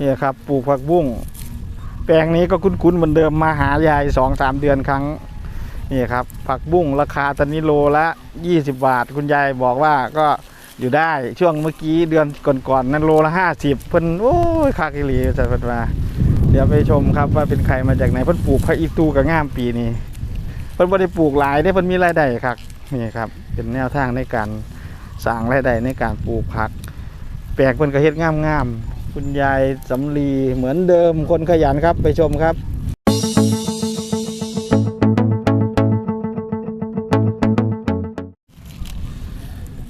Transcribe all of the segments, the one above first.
นี่ครับปลูกผักบุ้งแปลงนี้ก็คุ้นๆเหมือนเดิมมาหายายสองสามเดือนครั้งนี่ครับผักบุ้งราคาตอนนี้โลละ20บาท คุณยายบอกว่าก็อยู่ได้ช่วงเมื่อกี้เดือนก่อนๆนั้นโลละ50เพิ่นโอ้ยคากิลีจะเพิ่นมาเดี๋ยวไปชมครับว่าเป็นใครมาจากไหนเพิ่นปลูกผักอีตูกับง่ามปีนี้เพิ่นบ่ได้ปลูกหลายได้เพิ่นมีรายได้ครับนี่ครับ เป็นแนวทางในการสร้างรายได้ในการปลูกผัก แปลกเพิ่นก็เฮ็ดงามๆ คุณยายสำลีเหมือนเดิมคนขยันครับไปชมครับ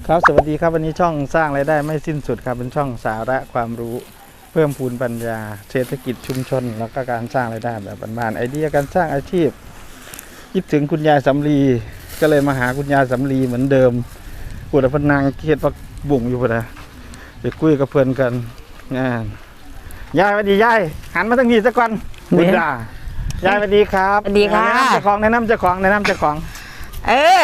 ครับสวัสดีครับวันนี้ช่องสร้างรายได้ไม่สิ้นสุดครับเป็นช่องสาระความรู้เพิ่มพูนปัญญา เศรษฐกิจชุมชน แล้วก็การสร้างรายได้แบบบ้านๆไอเดียการสร้างอาชีพคิดถึงคุณยายสำลีก็เลยมาหาคุณยายสำลีเหมือนเดิมกูดพนางเฮ็ดปักบุ่งอยู่พอดีไปคุยกับเพื่อนกัน งานยายสวัสดียายหันมาทางนี้สักก่อนเนี่ยคุณยายายสวัสดีครับสวัสดีค่ะ แนะนำเจ้าของแนะนำเจ้าของแนะนำเจ้าของเออ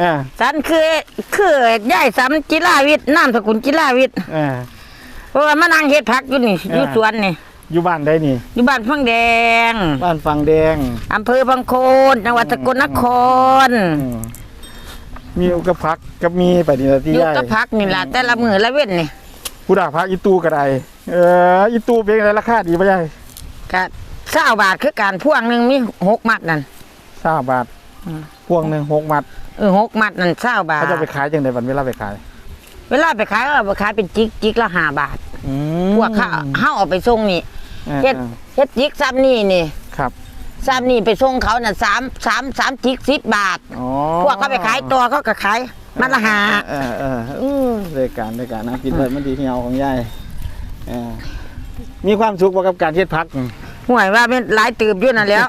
อ่าฉันคือคือย่ายสำจิราวิทย์นามสกุลจิราวิทย์อ่าเพราะว่ามานั่งเฮ็ดผักอยู่นี่เอออ อยู่สวนนี่อยู่บ้านได้นี่ อยู่บ้านพังแดงบ้านฟังแดงอำเภอพังโคนจังหวัดสกลนคร อืมมีกับพักกับมีไปนี่ละที่อยู่ย่ายกับผักนี่ล่ะแต่ละมือละเว้นนี่ ผู้ด่าพักอีตูกระไดเอออีตูเป็นไงราคาดีป่ะยายก็เศร้าบาทคือการพ่วงหนึงมีหกมัดนั่นสามบาทอืมพวงหนึ่งหกมัดเออหกมัดนั่นเศร้าบาทเขาจะไปขายจังไดวันเวลาไปขาย เวลาไปขายก็เอาไปขายเป็นจิกจิกละห้าบาทอืพวกข้าเฮาเอาไปส่งนี่อ่าเฮ็ดอ่าเฮ็ดจิกซ้ำนี่นี่ครับซ้ำนี่ไปส่งเขาน่ะสามสามสามจิกสิบบาทอ๋อพวกเขาไปขายตัวเขาก็ขาย มันละหาเออเออเออรายการรายการนะกินเลยมันดีเหี่ยวของยายเออมีความสุขบ่กับการเฮ็ดพักห่วยว่าเป็นหลายตืบอยู่นั่นแหล้ว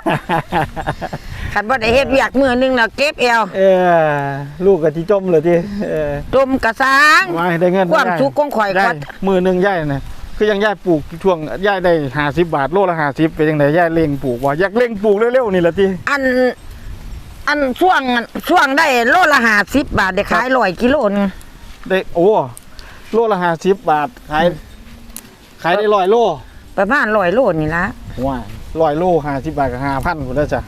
ขันบ่ได้เฮ็ดเวียกมือหนึงแล้วเก็บเอวเออลูกกับที่จมเลยที่เออจมกระซังมาให้ได้เงินความได้สุขของข่อยได้ก็มือหนึ่งย่ายนะคือยังย่ายปลูกช่วงย่ายได้ห้าสิบบาทโลละห้าสิบเป็นยังไงย่ายเล่งปลูกว่าอยากเล่งปลูกเร็วๆนี่แหละที่อัน อันช่วงช่วงได้โลละห้าสิบบาทได้ขายร้อยกิโลนึงได้โอ้โลละห้าสิบบาทขายขายได้ร้อยโลประมาณร้อยโลนี่ละว้ายร้อยโลห้าสิบบาทกับห้าพันคุณได้จ้ะ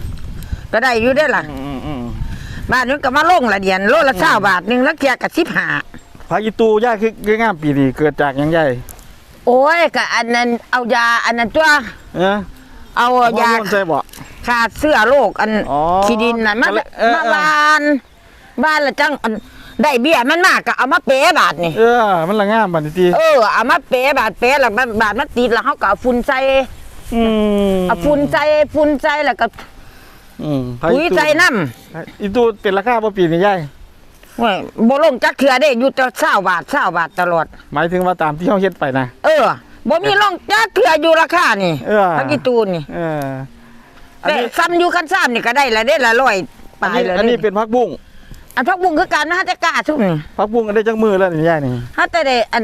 ก็ได้อยู่ได้อล่ะอืมอืมบ้านนู้นก็มาลงละเดียนโลละเก้าบาทหนึงแล้วเกียกับสิบห้าพายีตูย่ายคือคืองามปีนี้เกิดจากหยังย่ายโอ้ยก็อันนั้นเอายาอันนั้นตัวเออ เอาฮอร์ยาโมนใช่บ่ขาดเสื้อโรคอันอ๋อขี้ดินน่ะมันเออเออมาบานบ้านละจังอันได้เบี้ยมันมากก็เอามาเป๋บาทนี่เออมันละงามบัดนี้ทีเออเอามาเป๋บาทเป๋แล้วบาทบาทมันติดแล้วเขาก็เอาฝุ่นใส่อืมเอาฝุ่นใส่ฝุ่นใส่แล้วก็อืมพาปุ๋ยอีตูใส่น้อีตูเป็นราคาบ่ปีนี้ย่ายำโอ้ยบ่ลงจักเทื่อได้อยู่แต่เศร้าบาทเศร้าบาทตลอด หมายถึงว่าตามที่เขาเฮ็ดไปนะ เออ บ่มีลงจักเทื่ออยู่ราคานี่เออ พักอีตูนนี่เอออันแต่นี้ซ้ำอยู่คันซ้ำนี่ก็ได้ละได้ละร้อยอันปลายนี้ละอันนี้นี่เป็นพักบุ้งอันพักบุ้งคือการนะฮะแต่กล้าซุ่มนี่พักบุ้งอันได้จังมือแล้วนี่ย่ายนี่ฮะแต่ได้อัน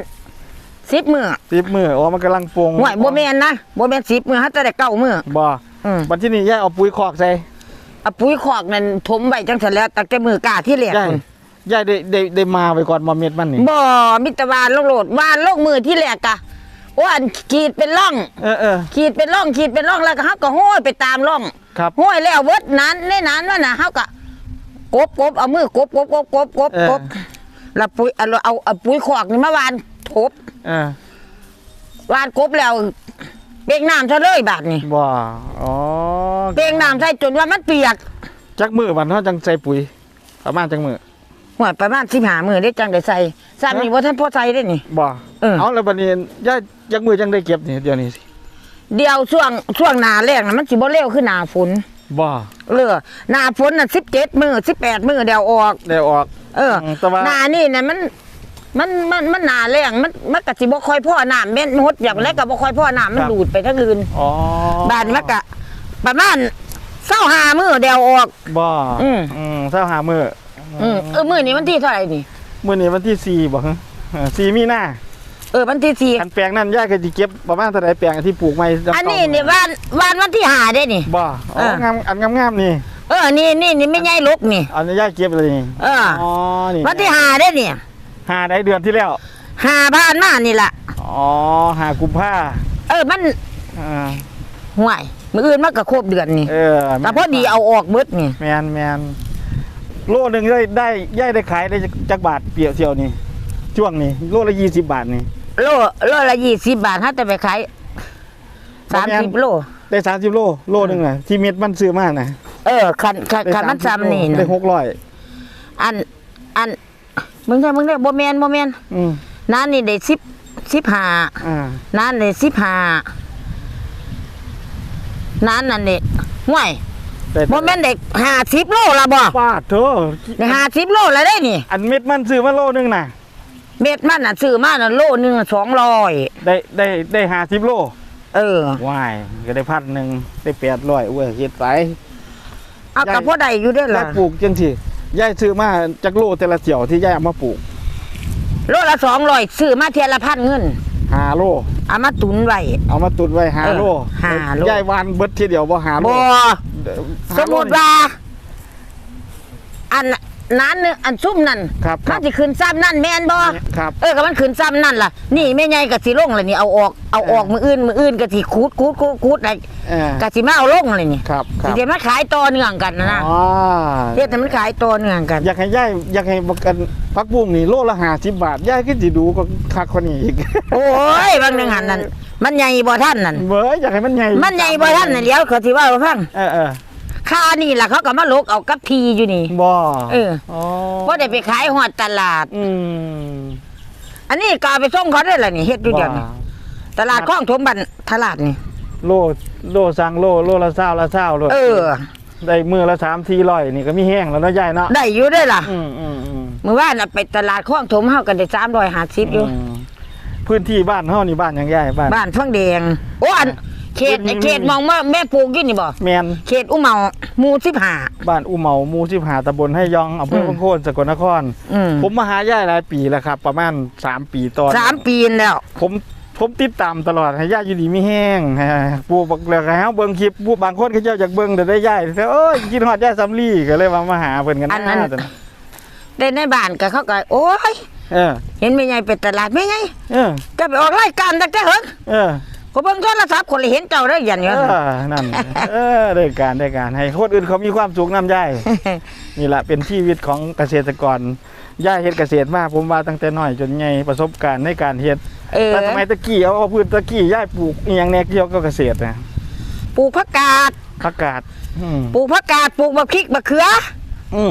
สิบมือสิบมืออ๋อมันกำลังปรุงห่วยบ่แม่นนะบ่แม่นสิบมือฮะแต่ได้เก้ามือ บ่อืม บัดที่นี่ย่ายเอาปุ๋ยคอกใส่เอาปุ๋ยคอกนั่นถมไว้จังซั่นแล้วตั้งแต่มือกล้าที่แรกย่ายพุ่นย่ายได้ได้ได้มาไว้ก่อนมาเม็ดมันนี่บ่มิตรวานลงโหลดวานลงมือที่แรกกะ โอ้อันขีดเป็นร่อง เออเออ ขีดเป็นร่องขีดเป็นร่องแล้วก็เฮาก็ห้อยไปตามร่องครับห้อยแล้วเวิดนั้นในนั้นว่าน่ะเฮาก็กบกบเอามือกบกบกบกบกบเออ กบแล้วปุ๋ยเอาเอาเอาปุ๋ยคอกนี่มาวานทบเออวานกบแล้วเปียงน้ำซะเลยบาดนี่บ่อ๋อเปียงน้ำใส่จนว่ามันเปียกจักมือวันเฮาจังใส่ปุ๋ยประมาณจังมือ หัวประมาณ15มื้อได้จังได้ใส่ซ้ำนี่บ่ทันพอใส่ได้นี่ บ่เออ เอาแล้วบัดนี้ย่ายจักมือจังได้เก็บนี่เดี๋ยวนี้สิเดียวช่วงช่วงหน้าแรกน่ะมันสิบ่เร็วคือหน้าฝนบ่เออหน้าฝนน่ะสิบเจ็ดมือสิบแปดมือเดียวออกได้ออก เออมแต่ว่าหน้านี่น่ะมันมันมันมันหนาแรงมันมันกะสิบ่ค่อยพ่อน้ำเม็ดหดอย่างแรกก็บ่ค่อยพ่อน้ำมันดูดไปทั้งอื่นอ๋อบ้านมันกะประมาณเศร้าหามือเดียวออกบ่อืมอืมเช้าหามือ อืมเออมือนี้วันที่เท่าไหร่นี่มื้อนี้วันที่สี่บ่ฮะเออสี่มีนาเออวันที่สี่คันแปลงนั้นย่ายก็สิเก็บประมาณเท่าใดแปลงที่ปลูกใหม่จำอันนี้ต้นี่วันวันวันที่หาได้นี่ บ่อ๋อเออ งามอันงามๆนี่ เออนี่นี่นี่ไม่ใหญ่ลกนี่ อันนี้ย่ายเก็บเลยนี่เอออ๋อนี่วันที่หาได้นี่หาได้เดือนที่แล้วหาผ่านมานี่ล่ะ อ๋อหากุมภาเออมันอ่าห่วยมื้ออื่นมันก็ครบเดือนนี่เออแต่พอดีเอาออกเบิดนี่แมนแมน โลหนึ่งได้ได้ย่ายได้ขายได้จักบาทเปรียวเที่ยวนี่ช่วงนี้โลละยี่สิบบาทนี่โลโลละ20บาทถ้าแต่ไปขายบ่แม่น30โล ได้สามสิบโลโลหนึ่งน่ะที่เม็ดมันซื้อมาน่ะเออคันคันคันมันซ้ำนี่ได้นะหกร้อยอันอันมึงได้มึงได้บ่แม่นบ่แม่นอืมน้านี่ได้10 15อ่าน้านได้15น้านนั่นนี่ห่วย ได้บ่แม่นได้50โลละบ่ฟาดเถอะได้50โลละได้นี่ อันเม็ดมันซื้อมาโลหนึงน่ะ เม็ดมันน่ะซื้อมาน่ะโลหนึงสองร้อยได้ได้ได้ห้าสิบโล เออว้ายก็ได้พันหนึ่งได้แปดร้อยเว้ยเฮ็ดไปเอายายกับพ่อใดอยู่ได้อย่าล่ะยปลูกจังสิย่ายซื้อมาจากโลแต่ละเสี่ยวที่ย่ายเอามาปลูก โลละสองร้อยซื้อมาเทียละพันเงินหาโลเอามาตุนไว้ เอามาตุนไว้หาโลเออหาโลย่ายวานเบิดทีเดียวบ่หาโลบ่ หาสมมุติว่า อันนั้นนึงอันซุ่มนั่นครับคมัรันบ สิขึ้นซ้ำนั่นแม่นบ่ครับเออก็มันขึ้นซ้ำนั่นล่ะ นี่แม่ใหญ่ก็สิลงเลยนี่เอาออกเอาออกมืออื่นมืออื่นก็สิคูดคูดคูดคูดอะไรเออก็สิมาเอาลงเลยนี่ครับคสิรับเดี๋ยวมันขายต่อเนื่องกันนะนะอ๋อเฮ็ดแต่มันขายต่อเนื่องกัน อยากให้ย่ายอยากให้บักกันพักบุ้งนี่โลละห้าสิบบาทย่ายก็สิดูก็คักคนนี้อีก โอ้ยบางหนึงหันนั่น มันใหญ่บ่ท่านนั่นเบ้ยอยากให้มันใหญ่มันใหญ่บ่ท่านน่ะเดี๋ยวเขาสิว่าให้ฟังเออเออค่านี่ล่ะเขาก็มาลกเอากับพีอยู่นี่บ่เอออ๋อบ่ได้ไปขายฮอดตลาด อืมอันนี้ก็เอาไปส่งเขาได้ล่ะนี่เฮ็ดอยู่เดียวนี่ว่าตลาดคลองถมบันตลาดนี่โลโลสั่งโลโลละเศร้าละเศร้าโลเออ ได้มือละสามทีร้อยนี่ก็มีแห้งแล้วเนาะยายเนาะได้อยู่ได้ล่ะ อืมอืมอืมมื้อวานน่ะไปตลาดคลองถมเฮาก็ได้350อยู่ม พื้นที่บ้านเฮานี่บ้านหยังยายบ้านบ้านฟังแดงโอ้อันเขตอืมเขตมองว่าแม่ปลูกอยู่นี่บ่แมนเขตอุเมาหมู่15บ้านอูเหมาหมู่สิบหาตำบลให้ยองอำเภออืมพังโคนสกลนคร อืมผมมาหายายหลายปีแล้วครับ ประมาณสามปีตอนสามปีแล้ว ผมผมติดตามตลอดให้ยายอยู่ดีมีแห้งให้ปูบักเหลือกให้เฮาเบิ่งคลิปปูบางคนเขาเจ้าอยากเบิ่งแต่ได้ยายแต่เอ้ยกินฮอดยายสำลีก็เลยว่ามาหาเพิ่นกันอันนั้น แต่ได้ในบ้านก็เขาก็โอ้ย เออเห็นแม่ใหญ่ไปตลาดแม่ใหญ่เออจะไปออกรายการตั้งแต่เฮิงเออก็เบิ่งโทรศัพท์คนเลยเห็นเจ้าได้ยันเออยู่อนั่นเออได้การได้การให้คนอื่นเขามีความสุขนำยายนี่แหละเป็นชีวิตของเกษตรกรย่าเฮ็ดเกษตรมาผมว่าตั้งแต่น้อยจนใหญ่ประสบการณ์ในการเฮ็ดเออแต่สมัยตะกี้เอาเอาพืชตะกี้ย่ายปลูกอีหยังแหน่เกี่ยวกับเกษตรนะปลูกผักกาดผักกาดอืมปลูกผักกาดปลูกมะพริกมะเขือ อื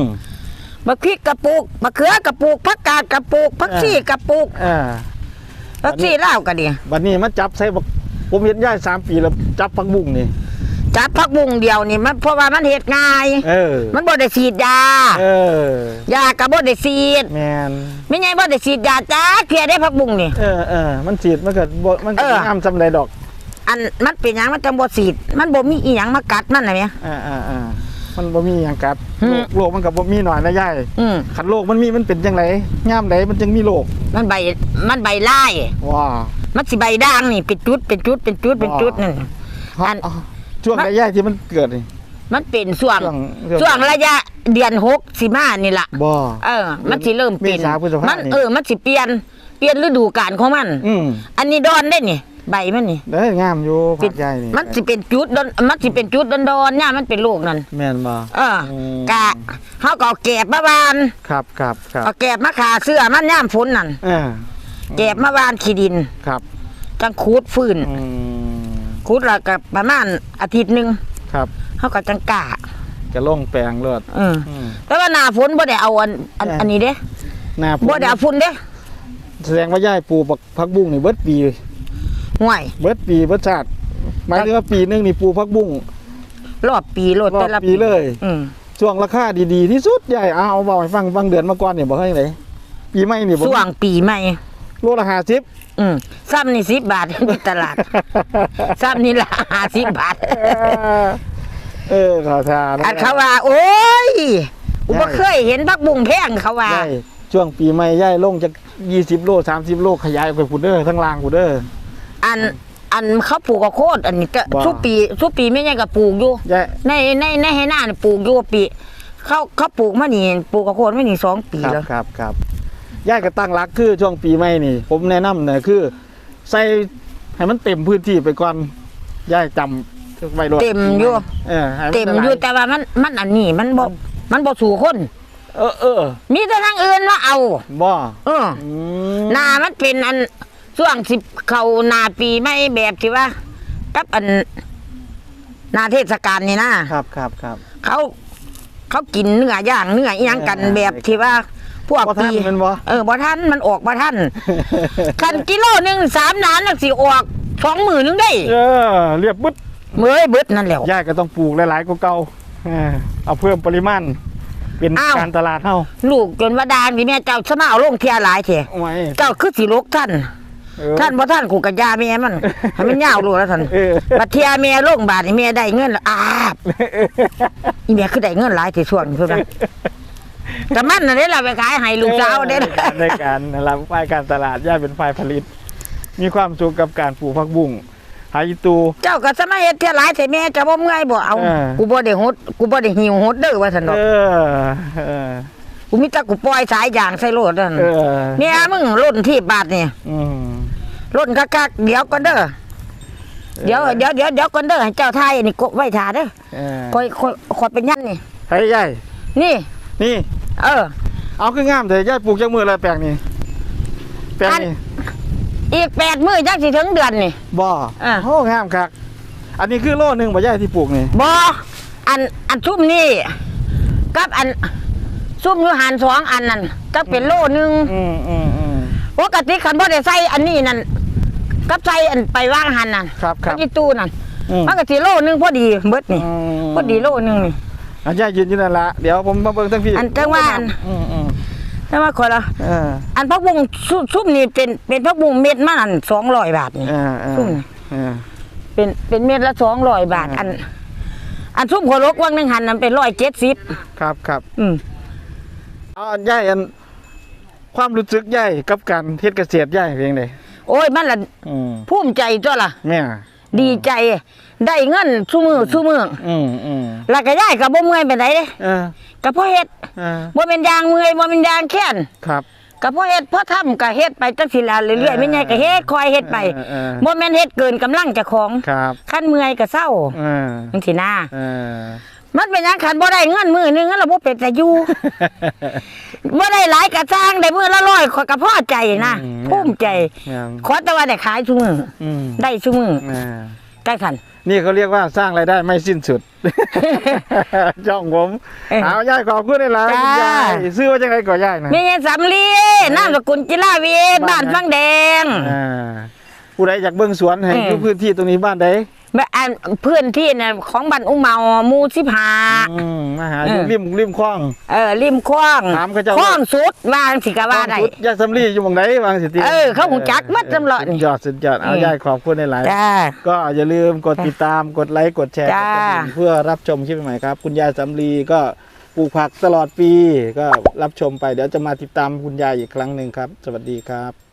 มมะพริกกระปลูกมะเขือกระปลูกผักกาดกระปลูกผักชีกระปลูกอ่าผักชีลาวก็ดีบัดนี้มันจับใส่บักผมเห็นย่ายสามปีแล้วจับผักบุ้งนี่ จับผักบุ้งเดียวนี่มันเพราะว่ามันเฮ็ดง่าย เออ มันบ่ได้ฉีดยาเออยาก็บ่ได้ฉีดแมนไม่ไงบ่ได้ฉีดยาจ้าเพียได้ผักบุ้งนี่ เออเออมันฉีดมันก็บ่มันก็เอองามซำใดดอก อันมันเป็นหยังมันจังบ่ฉีด มันบ่มีอีหยังมากัดมันน่ะแม่อ่าอ่าอ่า มันบ่มีหยังกัดอืโรมคโรคมันก็บ่มีหน่อยนะย่ายอืมคันโรคมันมีมันเป็นจังไดยามใดมันจึงมีโรคมันใบมันใบลายว้า มันสิใบด่างนี่เป็นจุดเป็นจุดเป็นจุดเป็นจุดนั่น อันอ๋อช่วงมันระยะที่มันเกิดนี่ มันเป็นช่วงช่วง ช่วงระยะเดือนหกสิมานี่ล่ะ บ่ เออ มันสิเริ่มเปลี่ยนเมษาพฤษภามันนี่ เออ มันสิเปลี่ยน เปลี่ยนฤดูกาลของมัน อืมอันนี้ดอนได้นี่ ใบมันนี่เด้องามอยู่เป็ผันกใหญ่นี่มันสิเป็นจุดดอนมันสิเป็นจุดดอนดอนๆเนี่ยมันเป็นโรคนั่นแม่นบ่เอออมกะเฮาก็เอาแกบมาวานครับครับครับเอาแกบมาขาเสื้อมันย่ามฝนนั่นเออแกบมาวานขี้ดินครับจังคูดฟื้นอืมคูดแล้วก็ประมาณอาทิตย์หนึงครับเฮาก็จังกล้าจะลงแปลงเลือดเอออืมแต่ว่าหน้าฝนบ่ได้เอาอันอันเอออัอันนี้เด้หน้าบ่ได้เอาฝุ่นเด้แสดงว่าย่ายปลูกผักผักบุ้งนี่เบิดปี ห่วยเบิดปีเบิดชาติหมายถึงว่าปีหนึงนี่ปลูกผักบุ้งรอบปีโลดรอแต่บละปีเลย อืมช่วงราคาดีๆที่สุดยายเอาเอาบอกให้ฟังบางเดือนมาก่อนเนี่ยบอกให้ไหนปีใหม่นี่บ่ช่วงปีใหม่ โลละ50อืมซ้ำนี่10บาทที่ตลาด ซ้ำนี่ละ50บาท เออขอทานอันเขาว่า โอ้ยอุบ่เคยเห็นพักบุ้งแพงเขาว่า ย่ายช่วงปีใหม่ย่ายลงจาก20โล30โลขยายไปพุ่นเด้อทั้งล่างพุ่นเด้อ อันอันเขาปลูกข้าวโคดอันนี้ก็ว่าทุกปีทุกปีไม่ใช่ก็ปลูกอยู่ย่าย ในในในให้หน้านี่ปลูกอยู่ว่าปี เขาเขาปลูกมานี่ปลูกข้าวโคดมานี่สองปีครับแล้ว ครับครับย่ายก็ตั้งรักคือช่วงปีใหม่นี่ ผมแนะนำเนี่ยคือ ใส่ให้มันเต็มพื้นที่ไปก่อนย่ายจำไว้รถเต็มอยู่ เออให้นเต็มอยู่แต่ว่ามันมันอันนี้มันบ่มันบ่สู่คน เออเออมีแต่ทางอื่นมาเอา บ่เอออืมหนามันเป็นอัน ช่วงสิบเขาหนาปีไม่แบบที่ว่ากับอันหนาเทศกาลนี่นะครับครับครับเขาเขากินเนื้อย่างเนื้ออีหยังกันเออแบบที่ว่าพวกบ่ทันปีแมันบ่เออบ่ทันมันออกบ่ทันคันกิโลหนึ่งสามนานน่ะสิออกสองหมื่นนึงได้เออเรียบบึดเมื่อยเบิดนั่นแหล้วย่ายก็ต้องปลูกหลายๆกว่าเก่าเออเอาเพิ่มปริมาณเป็นอ้าว การตลาดเฮาลูกจนว่าดานที่แม่เจ้าสมาเอาลงเทียหลายเถอะเอาไว้เจ้าคือสิลกท่าน เออ ท่านบ่ท่านกูกับยาแม่มันให้มันยาวโลแล้วท่านเออ บัดเทียแม่โรงบาลนี่แม่ได้เงินแล้วอาบอีแม่คือได้เงินหลายที่ช่วงนี้เพิ่นว่าแต่มันน่ะเด้ล่ะไปขายให้ลูกสาวเด้ล่ะในการรับฝ่ายการตลาดย่าเป็นฝ่ายผลิต มีความสุขกับการปลูกผักบุ้งหาอีตู เจ้าก็สมาเฮ็ดเทียหลายแต่แม่จะบ่เมื่อยบ่เอาเออ กูบ่ได้หดกูบ่ได้หิวหดเด้อว่าซั่นดอกเออเออกูมีแต่กูปล่อยสายยางใส่รถนั่นเออแม่มึงล่นที่บาทนี่อืม ล่นคักๆเดี๋ยวก่อนเด้อเดี๋ยวเดี๋ยวเดี๋ยวเดี๋ยวก่อนเด้อให้เจ้าทายอันนี้กบไว้ท่าเด้อเออคอยคอยคอยเป็นยันนี่เฮ้ยยายนี่ นี่ เออ เอาคืองามแต่ยายปลูกจังมืออะไรแปลงนี่แปลงอัน นี่อีกแปดมื้อจักสิถึงเดือนนี่ บ่อะ โอ้งามคักอันนี้คือโลหนึงบ่ยายที่ปลูกนี่บออันอันซุ่มนี่กับอันซุ่มอยู่หันสองอันนั่นก็เป็นโลนึงอืมอืมอืมปกติคันบ่ได้ใส่อันนี้นั่น กับใส่อันไปว่างหันนั่นครับครับ กับอีตู้นั่นอืม มันก็สิโลนึงพอดีเบิดนี่อืมพอดีโลนึงนี่ อันยายยืนอยู่นั่นละเดี๋ยวผมมาเบิ่งทั้งพี่อันจังว่าอัน อืมอืมแต่ว่าคนละเอออันพักบุ้งซุซุ่มนี่เป็นเป็นพักบุ้งเม็ดมันอัน200บาทนี่ เออเออซุ่ม เออ เป็นเป็นเม็ดละ200บาทอืมอัน อันซุ่มขอลกว่างหนึงหันนั้นเป็น170ครับครับอืมอ๋อย่ายอันความรู้สึกย่ายกับการเฮ็ดเกษตรย่ายเพียงใด โอ้ยมันละอืมภูมิใจตัวล่ะ แม่ดีใจ ได้เงินซุมือซุมืออืมอืมแล้วก็ย้ายก็บ่เมื่อยไปไหนเด้เออก็เพราะเฮ็ดเออบ่เป็นยางเมื่อยบ่เป็นยางแค้นครับ ก็เพราะเฮ็ดเพราะทำก็เฮ็ดไปจังซี่ล่ะเรื่อยๆไม่ใหญ่ก็เฮ็ดคอยเฮ็ดไปเออเออ บ่แม่นเฮ็ดเกินกำลังเจ้าของครับ คันเมื่อยก็เศร้าเออจังซี่นะเออ มันเป็นหยังคันบ่ได้เงินมื้อนึงแล้วบ่เป็นแต่อยู่ บ่ได้หลายก็สร้างได้มื้อละร้อยข้อยก็พอใจนะอืม ภูมิใจ แม่นขอแต่ว่าได้ขายซุมื้ออืมได้ซุมื้อเออจังซั่นนี่เขาเรียกว่าสร้างรายได้ไม่สิ้นสุด จ้องผมเอ้ยเอาย่ายขอบคุณได้หลายคุณจ้า ยายซื้อว่าจังไงก่อย่ายนะ มีเงินสำลีนามสกุลจิราเวทบ้านฟังแดง อ่าผู้ใดอยากเบิ่งสวนให้อืมอยู่พื้นที่ตรงนี้บ้านใด แบบอันเพื่อนที่เนี่ยของบ้านอุ้มเมาหมูสิบหา อืมมาหาอยู่เออ ริมริมคลอง เออริมคลองถามเขาเจ้า คลองสุดวางสิกะว่าได้พุทธยายสำลีอยู่หมองไหนวางสิติเออเขาหูจักมัดจำเลาะนี่ สุดยอดสุดยอดเอาอืมยายขอบคุณได้หลายจ้า ก็อย่าลืมกดติดตามกดไลค์กดแชร์กดจ้ากระดิ่งเพื่อรับชมคลิปใหม่ๆครับ คุณยายสำลีก็ปลูกผักตลอดปี ก็รับชมไปเดี๋ยวจะมาติดตามคุณยายอีกครั้งหนึ่งครับ สวัสดีครับ